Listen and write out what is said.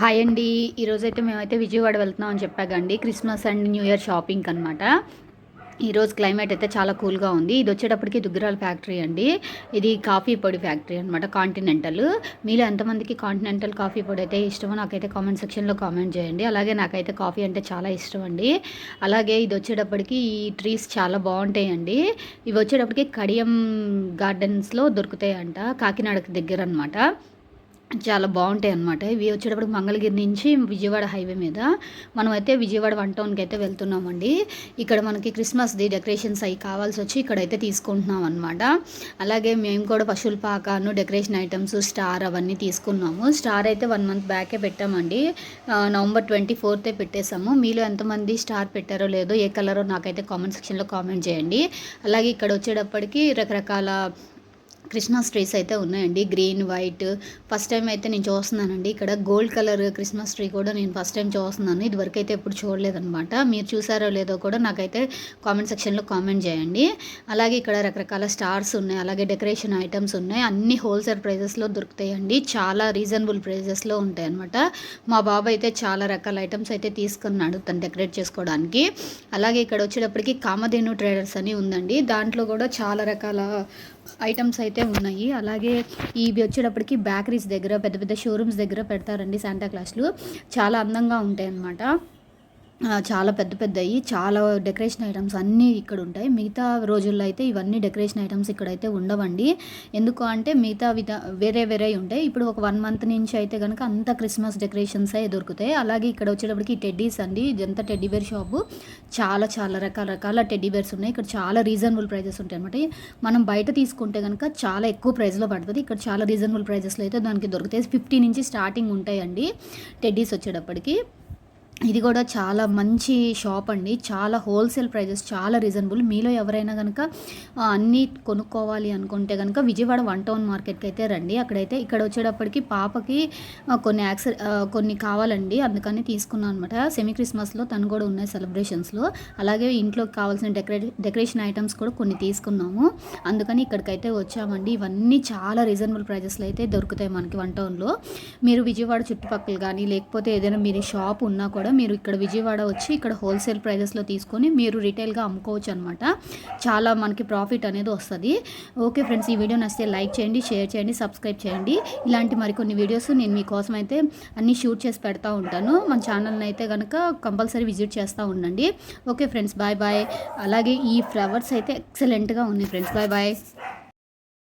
Hi అండి. ఈరోజైతే మేమైతే విజయవాడ వెళ్తున్నాం అని చెప్పాగండి Christmas and new year shopping అనమాట ఈరోజు క్లైమేట్ అయితే చాలా కూల్గా ఉంది. ఇది వచ్చేటప్పటికి దుగ్గరాల ఫ్యాక్టరీ అండి. ఇది కాఫీ పొడి ఫ్యాక్టరీ అనమాట కాంటినెంటల్. మీలో ఎంతమందికి కాంటినెంటల్ కాఫీ పొడి అయితే ఇష్టమో నాకైతే కామెంట్ సెక్షన్లో కామెంట్ చేయండి. అలాగే నాకైతే కాఫీ అంటే చాలా ఇష్టం అండి. అలాగే ఇది వచ్చేటప్పటికి ఈ ట్రీస్ చాలా బాగుంటాయండి. ఇవి వచ్చేటప్పటికి కడియం గార్డెన్స్లో దొరుకుతాయంట కాకినాడకి దగ్గర అనమాట చాలా బాగుంటాయి అనమాట ఇవి వచ్చేటప్పుడు మంగళగిరి నుంచి విజయవాడ హైవే మీద. మనమైతే విజయవాడ వన్ టౌన్కి అయితే వెళ్తున్నామండి. ఇక్కడ మనకి క్రిస్మస్ది డెకరేషన్స్ అవి కావాల్సి వచ్చి ఇక్కడైతే తీసుకుంటున్నాం అనమాట అలాగే మేము కూడా పశువుల పాకాను డెకరేషన్ ఐటమ్స్ స్టార్ అవన్నీ తీసుకున్నాము. స్టార్ అయితే వన్ మంత్ బ్యాకే పెట్టామండి. నవంబర్ ట్వంటీ ఫోర్తే పెట్టేశాము. మీలో ఎంతమంది స్టార్ పెట్టారో లేదో ఏ కలరో నాకైతే కామెంట్ సెక్షన్లో కామెంట్ చేయండి. అలాగే ఇక్కడ వచ్చేటప్పటికి రకరకాల క్రిస్మస్ ట్రీస్ అయితే ఉన్నాయండి. Green white. ఫస్ట్ టైం అయితే నేను చూస్తున్నానండి. ఇక్కడ గోల్డ్ కలర్ క్రిస్మస్ ట్రీ కూడా నేను ఫస్ట్ టైం చూస్తున్నాను. ఇదివరకు అయితే ఎప్పుడు చూడలేదనమాట మీరు చూసారో లేదో కూడా నాకైతే కామెంట్ సెక్షన్లో కామెంట్ చేయండి. అలాగే ఇక్కడ రకరకాల స్టార్స్ ఉన్నాయి. అలాగే డెకరేషన్ ఐటమ్స్ ఉన్నాయి. అన్ని హోల్సేల్ ప్రైజెస్లో దొరుకుతాయండి. చాలా రీజనబుల్ ప్రైజెస్లో ఉంటాయి అనమాట మా బాబు అయితే చాలా రకాల ఐటమ్స్ అయితే తీసుకున్నాడు తను డెకరేట్ చేసుకోవడానికి. అలాగే ఇక్కడ వచ్చేటప్పటికి కామధేను ట్రేడర్స్ అని ఉందండి. దాంట్లో కూడా చాలా రకాల ఐటమ్స్ అయితే ఉన్నాయి. అలాగే ఇవి వచ్చేటప్పటికి బేకరీస్ దగ్గర పెద్ద పెద్ద షోరూమ్స్ దగ్గర పెడతారండి శాంటా క్లాస్లు. చాలా అందంగా ఉంటాయి అన్నమాట చాలా పెద్ద పెద్దవి చాలా డెకరేషన్ ఐటమ్స్ అన్నీ ఇక్కడ ఉంటాయి. మిగతా రోజుల్లో అయితే ఇవన్నీ డెకరేషన్ ఐటమ్స్ ఇక్కడైతే ఉండవండి. ఎందుకు అంటే మిగతా విధ వేరే వేరే ఉంటాయి. ఇప్పుడు ఒక వన్ మంత్ నుంచి అయితే కనుక అంత క్రిస్మస్ డెకరేషన్స్ అయి దొరుకుతాయి. అలాగే ఇక్కడ వచ్చేటప్పటికి టెడ్డీస్ అండి ఇదంతా టెడ్డీ బేర్ షాపు చాలా చాలా రకాల రకాల టెడ్డీ బేర్స్ ఉన్నాయి. ఇక్కడ చాలా రీజనబుల్ ప్రైజెస్ ఉంటాయి అనమాట మనం బయట తీసుకుంటే కనుక చాలా ఎక్కువ ప్రైస్లో పడుతుంది. ఇక్కడ చాలా రీజనబుల్ ప్రైజెస్లో అయితే దానికి దొరుకుతాయి. ఫిఫ్టీ నుంచి స్టార్టింగ్ ఉంటాయండి టెడ్డీస్ వచ్చేటప్పటికి. ఇది కూడా చాలా మంచి షాప్ అండి. చాలా హోల్సేల్ ప్రైజెస్ చాలా రీజనబుల్. మీలో ఎవరైనా కనుక అన్నీ కొనుక్కోవాలి అనుకుంటే కనుక విజయవాడ వన్ టౌన్ మార్కెట్కి అయితే రండి. అక్కడైతే ఇక్కడ వచ్చేటప్పటికి పాపకి కొన్ని యాక్స కొన్ని కావాలండి. అందుకని తీసుకున్నాను అనమాట సెమీ క్రిస్మస్లో తను కూడా ఉన్నాయి సెలబ్రేషన్స్లో. అలాగే ఇంట్లోకి కావాల్సిన డెకరే డెకరేషన్ ఐటమ్స్ కూడా కొన్ని తీసుకున్నాము. అందుకని ఇక్కడికైతే వచ్చామండి. ఇవన్నీ చాలా రీజనబుల్ ప్రైజెస్లో అయితే దొరుకుతాయి మనకి వన్ టౌన్లో. మీరు విజయవాడ చుట్టుపక్కల కానీ లేకపోతే ఏదైనా మీరు షాప్ ఉన్నా కూడా కూడా మీరు ఇక్కడ విజయవాడ వచ్చి ఇక్కడ హోల్సేల్ ప్రైజెస్లో తీసుకొని మీరు రిటైల్గా అమ్ముకోవచ్చు అనమాట చాలా మనకి ప్రాఫిట్ అనేది వస్తుంది. ఓకే ఫ్రెండ్స్ ఈ వీడియో నచ్చితే లైక్ చేయండి షేర్ చేయండి సబ్స్క్రైబ్ చేయండి. ఇలాంటి మరికొన్ని వీడియోస్ నేను మీకోసం అయితే అన్నీ షూట్ చేసి పెడతా ఉంటాను. మన ఛానల్ని అయితే కనుక కంపల్సరీ విజిట్ చేస్తూ ఉండండి. Okay friends bye bye. అలాగే ఈ ఫ్లవర్స్ అయితే ఎక్సలెంట్గా ఉన్నాయి ఫ్రెండ్స్ బాయ్ బాయ్.